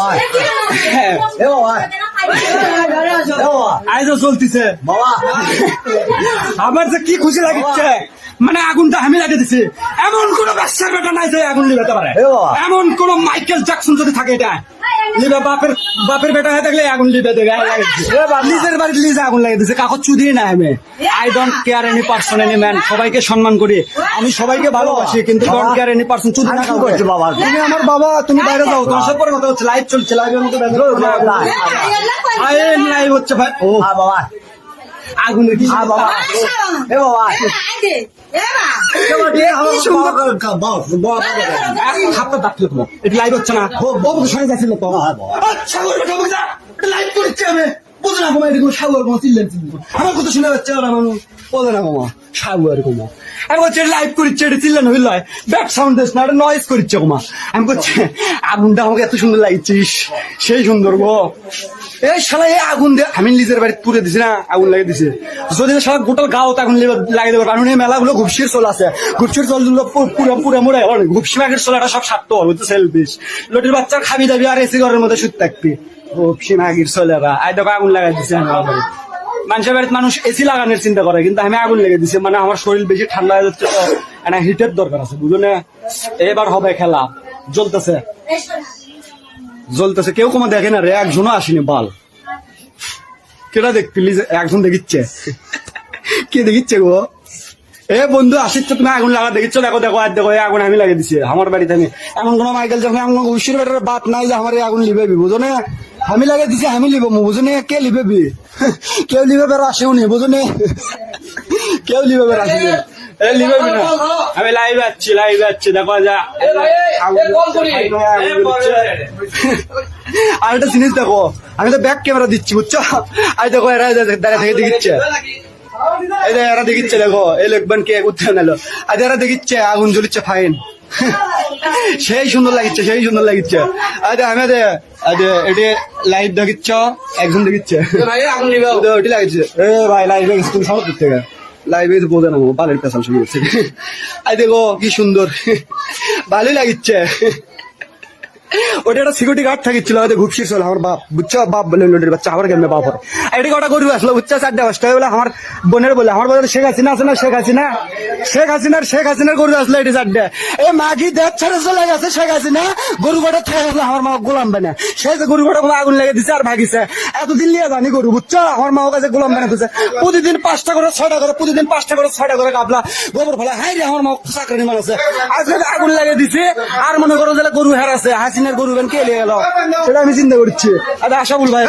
বাবা এ বাবা আইজও চলতিছে। বাবা আমার যে কি খুশি লাগিচ্ছে মানে আগুনটা আমি লাগিয়ে দিছি। এমন কোন ব্যবসার বেটা নাই যে আগুন লিবাতে পারে। এমন কোন মাইকেল জ্যাকসন যদি থাকে এটা লিবে বাপের বাপের বেটা হয়ে থাকলে আগুন লিবে দেবে। নিজের বাড়ির লিজে আগুন লাগিয়ে দিছে। কাকত চুদি না আমি। I don't care any person any man সবাইকে সম্মান করি। আমি সবাইকে ভালোবাসি কিন্তু ডোন্ট কেয়ার এনি পার্সন চুদি না করছি বাবা? তুমি আমার বাবা তুমি বাইরে যাও। তোমার সাথে পরে কথা হচ্ছে। লাইভ চলছে। লাইভের মধ্যে লাইভ হচ্ছে ভাই। ও। বাবা। আগুনের কি বাবা এ বাবা হাতটা ডাকলে তোমার এটা লাইভ হচ্ছে না বাবু সঙ্গে যাচ্ছিল তো হ্যাঁ, বাবা। আচ্ছা বলবে বাবু যা লাইভ করছে আমি বুঝে না কমা এরকম সাগর কমা চিল্লেন চিল্লেন আমার কথা শুনে যাচ্ছে ওরা মানুষ বোঝে না কমা সাগর কমা আমি বলছি লাইভ করছে এটা চিল্লেন হইল ব্যাক সাউন্ড দিস না, এটা নয়েজ করছে কমা আমি বলছি, আগুনটা আমাকে এত সুন্দর লাগছিস সেই সুন্দর গো। এই শালা এই আগুন দিয়ে আমি নিজের বাড়িতে পুড়ে দিছি না, আগুন লাগিয়ে দিছি। যদি শালা গোটাল গাও আগুন লাগিয়ে দেবো, কারণ এই মেলাগুলো ঘুপসির চল আছে। ঘুপসির চলগুলো পুরো পুরো মোড়ে ঘুপসি মাগের চলাটা সব সারতে হবে তো সেলফিস লটির বাচ্চার খাবি দাবি আর এসি ঘরের মধ্যে শুতে থাকবি। ঘুপসি মাগির চলেরা আই আগুন লাগাই দিছি। মানুষের বাড়িতে মানুষ এসি চিন্তা কিন্তু আমি আগুন দিছি। মানে আমার ঠান্ডা তো হিটের দরকার আছে হবে খেলা। জ্বলতেছে। জ্বলতেছে, কেউ কোনো দেখে না রে, একজনও আসেনি, বাল। কেটা দেখ প্লিজ একজন দেখিচ্ছে। কে দেখিচ্ছে গো? এ বন্ধু আসিস তো তুমি আগুন লাগা দেখিচ্ছ, দেখো দেখো, আর দেখো আগুন আমি লাগিয়ে দিছি। আমার বাড়িতে আমি এমন কোনো মাইকেল যখন এমন বেটার বাত নাই যে আমার আগুন লিবেবি বুঝো না? আমি লাগিয়ে দিছি আমি লিব বুঝো না কে লিবেবি কেউ লিবে বের আসেও নি বুঝো না কেউ লিবে বের আসেনি এ লিবেবি না। আমি লাইভ আছি লাইভ আছি দেখো যা। আর একটা জিনিস দেখো আমি তো ব্যাক ক্যামেরা দিচ্ছি বুঝছ আর দেখো এরা দাঁড়িয়ে থেকে দেখিচ্ছে। এই যে এরা দেখিচ্ছে দেখো এই লোকবান কে উত্থান এলো আজ এরা দেখিচ্ছে আগুন জ্বলিচ্ছে ফাইন সেই সুন্দর লাগিচ্ছে সেই সুন্দর লাগিচ্ছে। আরে আমি দে আরে এটি দেখিচ্ছ একজন দেখিচ্ছে ওদের ওটি লাগিচ্ছে এ ভাই তুমি সব থেকে লাইভে তো বোঝে না ও, বালের পেছাল শুরু করছে আই দেখো কি সুন্দর ভালোই লাগিচ্ছে ওটা একটা সিকিউরিটি গার্ড থাকিছিল হয়তো চল, আমার বাপ বাপ বলে বাচ্চা কেমনে বাপ আসলো? পাঁচটা বলে, আমার বোনের বলে, আমার শেখ হাসিনা আছে না শেখ হাসিনা, শেখ হাসিনার শেখ হাসিনার গরু আসলো এটি এ মাগি দেখ ছেড়ে চলে গেছে, শেখ হাসিনা? গরু কটা থেকে আসলো আমার মা গোলাম যে গরু কটা আগুন লেগে দিছে আর ভাগিছে, এতদিন লিয়ে জানি গরু, বুঝছ? আমার মা কাছে গোলাম বানা দিছে। প্রতিদিন পাঁচটা করে, ছয়টা করে, প্রতিদিন পাঁচটা করে, ছয়টা করে কাবলা। গোবর ফেলা হাই রে, আমার মা চাকরি মানুষ আজকে আগুন লাগিয়ে দিছে, আর মনে করো যে গরু হেরাছে হাসিনার গরু কে লিয়ে গেল? সেটা আমি চিন্তা করছি। আর আশাবুল ভাই